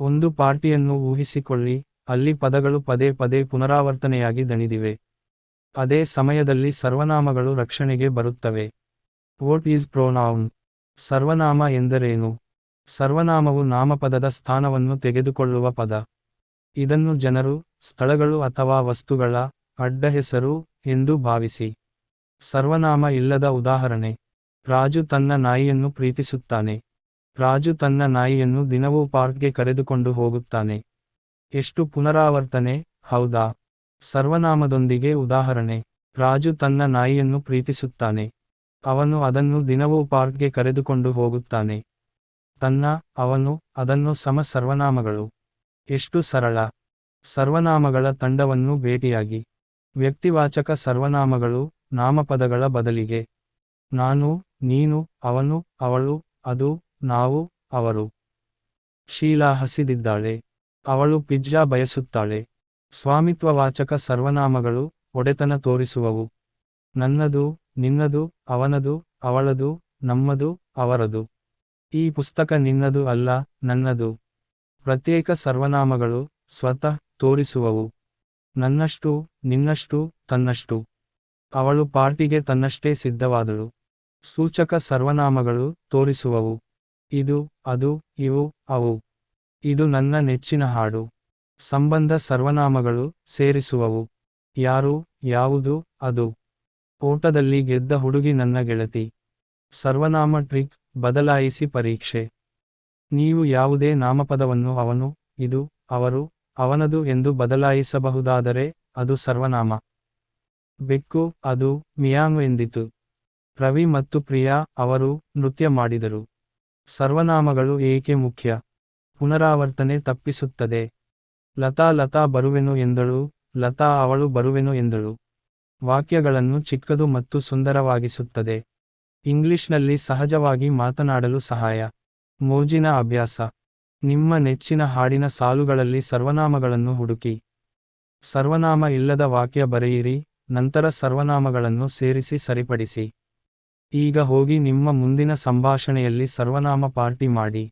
ಒಂದು ಪಾರ್ಟಿಯನ್ನು ಊಹಿಸಿಕೊಳ್ಳಿ, ಅಲ್ಲಿ ಪದಗಳು ಪದೇ ಪದೇ ಪುನರಾವರ್ತನೆಯಾಗಿ ದಣಿದಿವೆ. ಅದೇ ಸಮಯದಲ್ಲಿ ಸರ್ವನಾಮಗಳು ರಕ್ಷಣೆಗೆ ಬರುತ್ತವೆ. ವೋಟ್ ಈಸ್ ಪ್ರೊನೌನ್ ಸರ್ವನಾಮ ಎಂದರೇನು? ಸರ್ವನಾಮವು ನಾಮಪದದ ಸ್ಥಾನವನ್ನು ತೆಗೆದುಕೊಳ್ಳುವ ಪದ. ಇದನ್ನು ಜನರು, ಸ್ಥಳಗಳು ಅಥವಾ ವಸ್ತುಗಳ ಅಡ್ಡಹೆಸರು ಎಂದು ಭಾವಿಸಿ. ಸರ್ವನಾಮ ಇಲ್ಲದ ಉದಾಹರಣೆ. ರಾಜು ತನ್ನ ನಾಯಿಯನ್ನು ಪ್ರೀತಿಸುತ್ತಾನೆ. ರಾಜು ತನ್ನ ನಾಯಿಯನ್ನು ದಿನವೂ ಪಾರ್ಕ್ಗೆ ಕರೆದುಕೊಂಡು ಹೋಗುತ್ತಾನೆ. ಎಷ್ಟು ಪುನರಾವರ್ತನೆ, ಹೌದಾ? ಸರ್ವನಾಮದೊಂದಿಗೆ ಉದಾಹರಣೆ. ರಾಜು ತನ್ನ ನಾಯಿಯನ್ನು ಪ್ರೀತಿಸುತ್ತಾನೆ. ಅವನು ಅದನ್ನು ದಿನವೂ ಪಾರ್ಕ್ಗೆ ಕರೆದುಕೊಂಡು ಹೋಗುತ್ತಾನೆ. ತನ್ನ, ಅವನು, ಅದನ್ನು ಸಮ ಸರ್ವನಾಮಗಳು. ಎಷ್ಟು ಸರಳ. ಸರ್ವನಾಮಗಳ ತಂಡವನ್ನು ಭೇಟಿಯಾಗಿ. ವ್ಯಕ್ತಿವಾಚಕ ಸರ್ವನಾಮಗಳು, ನಾಮಪದಗಳ ಬದಲಿಗೆ. ನಾನು, ನೀನು, ಅವನು, ಅವಳು, ಅದು ನಾವು, ಅವರು. ಶೀಲಾ ಹಸಿದಿದ್ದಾಳೆ. ಅವಳು ಪಿಜ್ಜಾ ಬಯಸುತ್ತಾಳೆ. ಸ್ವಾಮಿತ್ವವಾಚಕ ಸರ್ವನಾಮಗಳು ಒಡೆತನ ತೋರಿಸುವವು. ನನ್ನದು, ನಿನ್ನದು, ಅವನದು, ಅವಳದು, ನಮ್ಮದು, ಅವರದು. ಈ ಪುಸ್ತಕ ನಿನ್ನದು ಅಲ್ಲ, ನನ್ನದು. ಪ್ರತ್ಯೇಕ ಸರ್ವನಾಮಗಳು ಸ್ವತಃ ತೋರಿಸುವವು. ನನ್ನಷ್ಟು, ನಿನ್ನಷ್ಟು, ತನ್ನಷ್ಟು. ಅವಳು ಪಾರ್ಟಿಗೆ ತನ್ನಷ್ಟೇ ಸಿದ್ಧವಾದಳು. ಸೂಚಕ ಸರ್ವನಾಮಗಳು ತೋರಿಸುವವು. ಇದು, ಅದು, ಇವು, ಅವು. ಇದು ನನ್ನ ನೆಚ್ಚಿನ ಹಾಡು. ಸಂಬಂಧ ಸರ್ವನಾಮಗಳು ಸೇರಿಸುವವು. ಯಾರು, ಯಾವುದು, ಅದು. ಓಟದಲ್ಲಿ ಗೆದ್ದ ಹುಡುಗಿ ನನ್ನ ಗೆಳತಿ. ಸರ್ವನಾಮ ಟ್ರಿಕ್, ಬದಲಾಯಿಸಿ ಪರೀಕ್ಷೆ. ನೀವು ಯಾವುದೇ ನಾಮಪದವನ್ನು ಅವನು, ಇದು, ಅವರು, ಅವನದು ಎಂದು ಬದಲಾಯಿಸಬಹುದಾದರೆ ಅದು ಸರ್ವನಾಮ. ಬೆಕ್ಕು, ಅದು ಮಿಯಾಂಗ್ ಎಂದಿತು. ರವಿ ಮತ್ತು ಪ್ರಿಯಾ ಅವರು ನೃತ್ಯ ಮಾಡಿದರು. ಸರ್ವನಾಮಗಳು ಏಕೆ ಮುಖ್ಯ? ಪುನರಾವರ್ತನೆ ತಪ್ಪಿಸುತ್ತದೆ. ಲತಾ ಲತಾ ಬರುವೆನು ಎಂದಳು. ಲತಾ, ಅವಳು ಬರುವೆನು ಎಂದಳು. ವಾಕ್ಯಗಳನ್ನು ಚಿಕ್ಕದು ಮತ್ತು ಸುಂದರವಾಗಿಸುತ್ತದೆ. ಇಂಗ್ಲಿಷ್ನಲ್ಲಿ ಸಹಜವಾಗಿ ಮಾತನಾಡಲು ಸಹಾಯ. ಮೋಜಿನ ಅಭ್ಯಾಸ. ನಿಮ್ಮ ನೆಚ್ಚಿನ ಹಾಡಿನ ಸಾಲುಗಳಲ್ಲಿ ಸರ್ವನಾಮಗಳನ್ನು ಹುಡುಕಿ. ಸರ್ವನಾಮ ಇಲ್ಲದ ವಾಕ್ಯ ಬರೆಯಿರಿ, ನಂತರ ಸರ್ವನಾಮಗಳನ್ನು ಸೇರಿಸಿ ಸರಿಪಡಿಸಿ. ಈಗ ಹೋಗಿ ನಿಮ್ಮ ಮುಂದಿನ ಸಂಭಾಷಣೆಯಲ್ಲಿ ಸರ್ವನಾಮ ಪಾರ್ಟಿ ಮಾಡಿ.